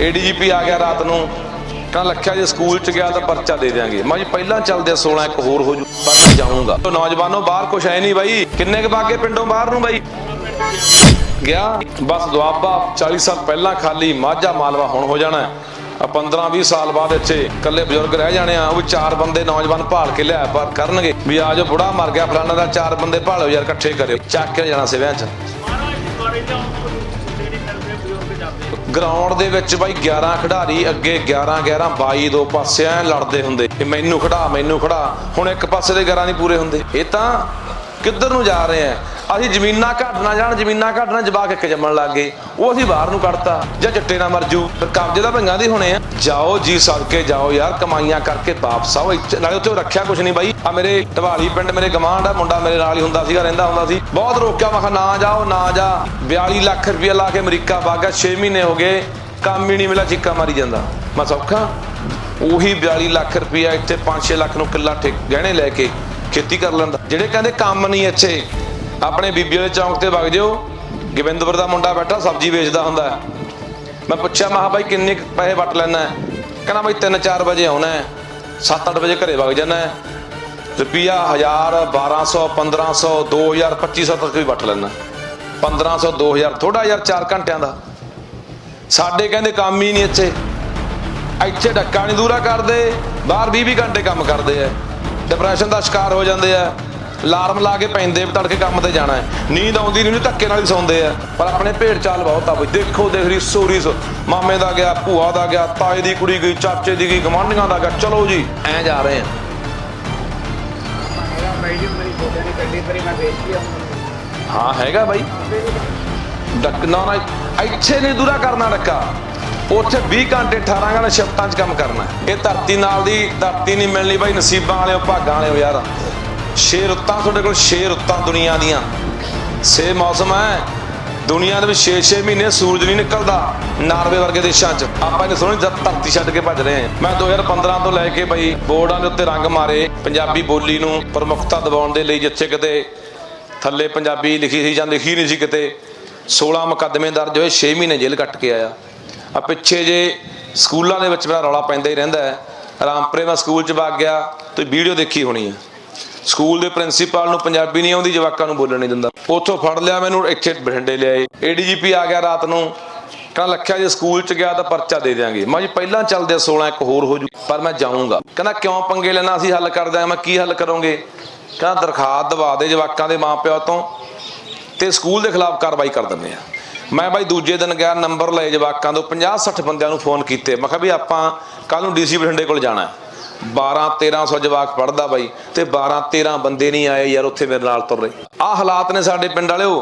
ADGP ਆ ਗਿਆ ਰਾਤ ਨੂੰ। ਕਹਿੰਦਾ ਲੱਖਿਆ ਜੇ ਸਕੂਲ ਚ ਗਿਆ ਤਾਂ ਪਰਚਾ ਦੇ ਦਿਆਂਗੇ। ਮੈਂ ਜੀ ਪਹਿਲਾਂ ਚੱਲਦੇ 16 ਇੱਕ ਹੋਰ ਹੋ ਜੂ ਪਰ ਮੈਂ ਜਾਊਂਗਾ। ਤੋ ਨੌਜਵਾਨੋ, ਬਾਹਰ ਕੁਛ ਹੈ ਨਹੀਂ ਬਾਈ। ਕਿੰਨੇ ਕ ਬਾਗੇ ਪਿੰਡੋਂ ਬਾਹਰ ਨੂੰ ਬਾਈ? ਗਿਆ। ਬਸ ਦੁਆਬਾ 40 ਸਾਲ ਪਹਿਲਾਂ ਖਾਲੀ, ਮਾਝਾ ਮਾਲਵਾ ਹੁਣ ਹੋ ਜਾਣਾ। ਆ 15 20 ਸਾਲ ਬਾਅਦ ਇੱਥੇ ਇਕੱਲੇ ਬਜ਼ੁਰਗ ਰਹਿ ਜਾਣੇ ਆ, ਉਹ ਚਾਰ ਬੰਦੇ ਨੌਜਵਾਨ ਭਾਲ ਕੇ ਲਿਆ, ਪਰ ਕਰਨਗੇ। ਵੀ ਆ ਜੋ ਬੁੜਾ ਮਰ ਗਿਆ, ਫਲਾਣਾ ਦਾ ਚਾਰ ਬੰਦੇ ਭਾਲੋ ਯਾਰ, ਇਕੱਠੇ ਕਰਿਓ। ਚੱਕ ਕੇ ਜਾਣਾ ਸਿਵਿਆਂ ਚ। ਗਰਾਊਂਡ ਦੇ ਵਿੱਚ ਬਾਈ 11 ਖਿਡਾਰੀ, ਅੱਗੇ 11 11 22 ਦੋ ਪਾਸੇ ਐ ਲੜਦੇ ਹੁੰਦੇ। ਕਿ ਮੈਨੂੰ ਖੜਾ ਮੈਨੂੰ ਖੜਾ ਹੁਣ ਇੱਕ ਪਾਸੇ ਦੇ 11 ਨਹੀਂ ਪੂਰੇ ਹੁੰਦੇ। ਇਹ ਤਾਂ ਕਿੱਧਰ ਨੂੰ ਜਾ ਰਹੇ ਆ? ਅਸੀਂ ਜ਼ਮੀਨਾਂ ਘੱਟ ਨਾ ਜਾਣ, ਜ਼ਮੀਨਾਂ ਘੱਟ ਨਾ ਜਵਾਕ ਇੱਕ ਜੰਮਣ ਲੱਗ ਗਏ। ਉਹ ਅਸੀਂ ਬਾਹਰ ਨੂੰ ਕੱਢਤਾ, ਜਾਂ ਜੱਟੇ ਨਾ ਮਰ ਫਿਰ ਕਬਜ਼ੇ ਦਾ ਭੰਗਾਂ ਦੀ ਹੋਣੇ ਆ। ਜਾਓ ਜੀ ਸਦਕੇ, ਜਾਓ ਯਾਰ, ਕਮਾਈਆਂ ਕਰਕੇ ਵਾਪਸ ਆਓ ਨਾਲੇ ਉੱਥੇ ਰੱਖਿਆ ਕੁਛ ਨਹੀਂ ਬਾਈ। ਆ ਮੇਰੇ ਢਵਾਲੀ ਪਿੰਡ, ਮੇਰੇ ਗਵਾਂਢ ਆ, ਮੁੰਡਾ ਮੇਰੇ ਨਾਲ ਹੀ ਹੁੰਦਾ ਸੀਗਾ, ਰਹਿੰਦਾ ਹੁੰਦਾ ਸੀ। ਬਹੁਤ ਰੋਕਿਆ, ਮੈਂ ਕਿਹਾ, ਨਾ ਜਾਓ, ਨਾ ਜਾ। 42 ਲੱਖ ਰੁਪਇਆ ਲਾ ਕੇ ਅਮਰੀਕਾ ਵਾਗਾ 6 ਮਹੀਨੇ ਹੋ ਗਏ। ਕੰਮ ਹੀ ਨਹੀਂ ਮਿਲਿਆ, ਚਿੱਕਾ ਮਾਰੀ ਜਾਂਦਾ। ਮੈਂ ਸੌਖਾ। ਉਹੀ 42 ਲੱਖ ਰੁਪਇਆ ਇੱਥੇ 5-6 ਲੱਖ ਨੂੰ ਕਿੱਲਾ ਠੇਕ ਗਹਿਣੇ ਲੈ ਕੇ ਖੇਤੀ ਕਰ ਲੈਂਦਾ। ਜਿਹੜੇ ਕਹਿੰਦੇ ਕੰਮ ਨਹੀਂ ਇੱਥੇ ਆਪਣੇ ਬੀਬੀ ਵਾਲੇ ਚੌਂਕ ਤੇ ਵਗ ਜਿਓ। ਗੋਬਿੰਦਪੁਰ ਦਾ ਮੁੰਡਾ ਬੈਠਾ, ਸਬਜ਼ੀ ਵੇਚਦਾ ਹੁੰਦਾ ਮੈਂ ਪੁੱਛਿਆ, ਮੈਂ ਕਿਹਾ ਬਾਈ ਕਿੰਨੇ ਕੁ ਪੈਸੇ ਵਟ ਲੈਣਾ ਕਹਿੰਦਾ ਬਾਈ 3-4 ਵਜੇ ਆਉਣਾ 7-8 ਵਜੇ ਘਰੇ ਵਗ ਜਾਣਾ ਹੈ। ਰੁਪਿਆ 1000 1200 1500 2000 2500 ਤੱਕ ਵੀ ਵਟ ਲੈਣਾ। 1500 2000 ਥੋੜਾ ਯਾਰ 4 ਘੰਟਿਆਂ ਦਾ। ਸਾਡੇ ਕਹਿੰਦੇ ਕੰਮ ਹੀ ਨਹੀਂ ਇੱਥੇ। ਇੱਥੇ ਡੱਕਾ ਨਹੀਂ ਦੂਰਾ ਕਰਦੇ, ਬਾਹਰ 20 20 ਘੰਟੇ ਕੰਮ ਕਰਦੇ ਆ। ਡਿਪਰੈਸ਼ਨ ਦਾ ਸ਼ਿਕਾਰ ਹੋ ਜਾਂਦੇ ਆ। ਅਲਾਰਮ ਲਾ ਕੇ ਪੈਂਦੇ ਵੀ ਤੜਕੇ ਕੰਮ ਤੇ ਜਾਣਾ ਹੈ। ਨੀਂਦ ਆਉਂਦੀ ਨਹੀਂ ਧੱਕੇ ਨਾਲ ਹੀ ਸੌਂਦੇ ਆ। ਪਰ ਆਪਣੇ ਭੇਡ ਚਾਲ ਬਹੁਤ ਆ ਬਈ। ਦੇਖੋ, ਦੇਖ ਰਹੀ ਸੋਰੀ ਮਾਮੇ ਦਾ ਗਿਆ, ਭੂਆ ਦਾ ਗਿਆ, ਤਾਏ ਦੀ ਕੁੜੀ ਗਈ, ਚਾਚੇ ਦੀ ਗਈ ਗਵਾਂਢੀਆਂ ਦਾ ਗਿਆ। ਚਲੋ ਜੀ, ਐ ਜਾ ਰਹੇ ਆ। ਹਾਂ, ਹੈਗਾ ਬਾਈ। ਡੱਕ ਨਾ, ਇੱਥੇ ਨਹੀਂ ਦੂਰਾ ਕਰਨਾ ਡੱਕਾ। ਉੱਥੇ 20 ਘੰਟੇ 18 ਘੰਟੇ ਸ਼ਿਫਟਾਂ 'ਚ ਕੰਮ ਕਰਨਾ। ਇਹ ਧਰਤੀ ਨਾਲ ਦੀ ਧਰਤੀ ਨਹੀਂ ਮਿਲਣੀ ਬਾਈ, ਨਸੀਬਾਂ ਵਾਲਿਓ, ਭਾਗਾਂ ਵਾਲਿਓ ਯਾਰ। ਛੇ ਰੁੱਤਾਂ ਤੁਹਾਡੇ ਕੋਲ ਛੇ ਰੁੱਤਾਂ ਦੁਨੀਆ ਦੀਆਂ। ਛੇ ਮੌਸਮ ਹੈ, ਦੁਨੀਆ ਦੇ ਵਿੱਚ 6-6 ਮਹੀਨੇ ਸੂਰਜ ਨਹੀਂ ਨਿਕਲਦਾ ਨਾਰਵੇ ਵਰਗੇ ਦੇਸ਼ਾਂ 'ਚ। ਆਪਾਂ ਇਹਨੇ ਸੋਹਣੀ ਜਦ ਧਰਤੀ ਛੱਡ ਕੇ ਭੱਜ ਰਹੇ ਹਾਂ। ਮੈਂ 2015 ਤੋਂ ਲੈ ਕੇ ਬਈ, ਬੋਰਡਾਂ ਦੇ ਉੱਤੇ ਰੰਗ ਮਾਰੇ, ਪੰਜਾਬੀ ਬੋਲੀ ਨੂੰ ਪ੍ਰਮੁੱਖਤਾ ਦਿਵਾਉਣ ਦੇ ਲਈ ਜਿੱਥੇ ਕਿਤੇ ਥੱਲੇ ਪੰਜਾਬੀ ਲਿਖੀ ਸੀ ਜਾਂ ਲਿਖੀ ਨਹੀਂ ਸੀ ਕਿਤੇ 16 ਮੁਕੱਦਮੇ ਦਰਜ ਹੋਏ 6 ਮਹੀਨੇ ਜੇਲ੍ਹ ਕੱਟ ਕੇ ਆਇਆ। ਆ ਪਿੱਛੇ ਜੇ ਸਕੂਲਾਂ ਦੇ ਵਿੱਚ ਮੇਰਾ ਰੌਲਾ ਪੈਂਦਾ ਹੀ ਰਹਿੰਦਾ ਹੈ। ਰਾਮਪੁਰੇ ਮੈਂ ਸਕੂਲ 'ਚ ਵਗ ਗਿਆ, ਤੁਸੀਂ ਵੀਡੀਓ ਦੇਖੀ ਹੋਣੀ ਹੈ। ਸਕੂਲ ਦੇ ਪ੍ਰਿੰਸੀਪਲ ਨੂੰ ਪੰਜਾਬੀ ਨਹੀਂ ਆਉਂਦੀ, ਜਵਾਕਾਂ ਨੂੰ ਬੋਲਣ ਨਹੀਂ ਦਿੰਦਾ। ਉੱਥੋਂ ਫੜ ਲਿਆ ਮੈਨੂੰ, ਇੱਥੇ ਬਠਿੰਡੇ ਲਿਆਏ। ਏਡੀਜੀਪੀ ਆ ਗਿਆ ਰਾਤ ਨੂੰ। ਕਹਿੰਦਾ ਲੱਖਿਆ, ਜੇ ਸਕੂਲ 'ਚ ਗਿਆ ਤਾਂ ਪਰਚਾ ਦੇ ਦਿਆਂਗੇ। ਮੈਂ ਜੀ, ਪਹਿਲਾਂ ਚੱਲਦੇ ਆ 16 ਇੱਕ ਹੋਰ ਹੋ ਜੂ, ਪਰ ਮੈਂ ਜਾਊਂਗਾ। ਕਹਿੰਦਾ, ਕਿਉਂ ਪੰਗੇ ਲੈਣਾ, ਅਸੀਂ ਹੱਲ ਕਰ ਦਿਆਂਗੇ ਮੈਂ ਕੀ ਹੱਲ ਕਰੋਗੇ? ਕਹਿੰਦਾ, ਦਰਖਾਸਤ ਦਵਾ ਦੇ ਜਵਾਕਾਂ ਦੇ ਮਾਪਿਆਂ ਤੋਂ ਤੇ ਸਕੂਲ ਦੇ ਖਿਲਾਫ ਕਾਰਵਾਈ ਕਰ ਦਿੰਦੇ ਆ ਮੈਂ ਬਾਈ ਦੂਜੇ ਦਿਨ ਗਿਆ, ਨੰਬਰ ਲਏ ਜਵਾਕਾਂ ਤੋਂ 50 60 ਬੰਦਿਆਂ ਨੂੰ ਫੋਨ ਕੀਤੇ। ਮੈਂ ਕਿਹਾ ਵੀ ਆਪਾਂ ਕੱਲ ਨੂੰ ਡੀਸੀ ਬਠਿੰਡੇ ਕੋਲ ਜਾਣਾ ਹੈ। 12 1300 ਜਵਾਕ ਪੜਦਾ ਬਾਈ ਤੇ 12 13 ਬੰਦੇ ਨਹੀਂ ਆਏ ਯਾਰ ਉੱਥੇ ਮੇਰੇ ਨਾਲ ਤੁਰ ਰਹੇ। ਆਹ ਹਾਲਾਤ ਨੇ ਸਾਡੇ ਪਿੰਡ ਵਾਲਿਓ।